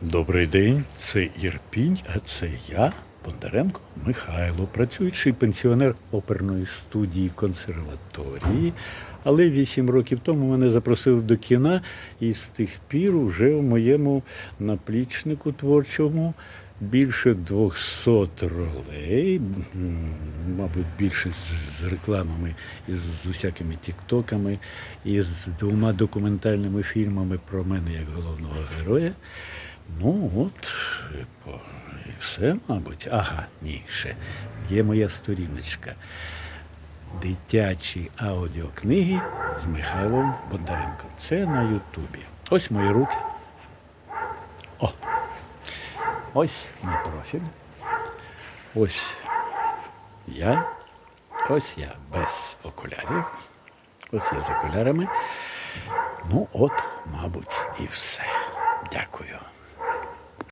Добрий день, це Ірпінь, а це я, Бондаренко Михайло, працюючий пенсіонер оперної студії консерваторії. Але вісім років тому мене запросили до кіна, і з тих пір уже в моєму наплічнику творчому більше 200 ролей, мабуть, більше з рекламами, і з усякими тіктоками, і з двома документальними фільмами про мене як головного героя. Ну, от, і все, мабуть. Ага, ні, ще є моя сторіночка. Дитячі аудіокниги з Михайлом Бондаренком. Це на Ютубі. Ось мої руки. О! Ось мій профіль. Ось я. Ось я без окулярів. Ось я з окулярами. Ну, от, мабуть, і все. Дякую.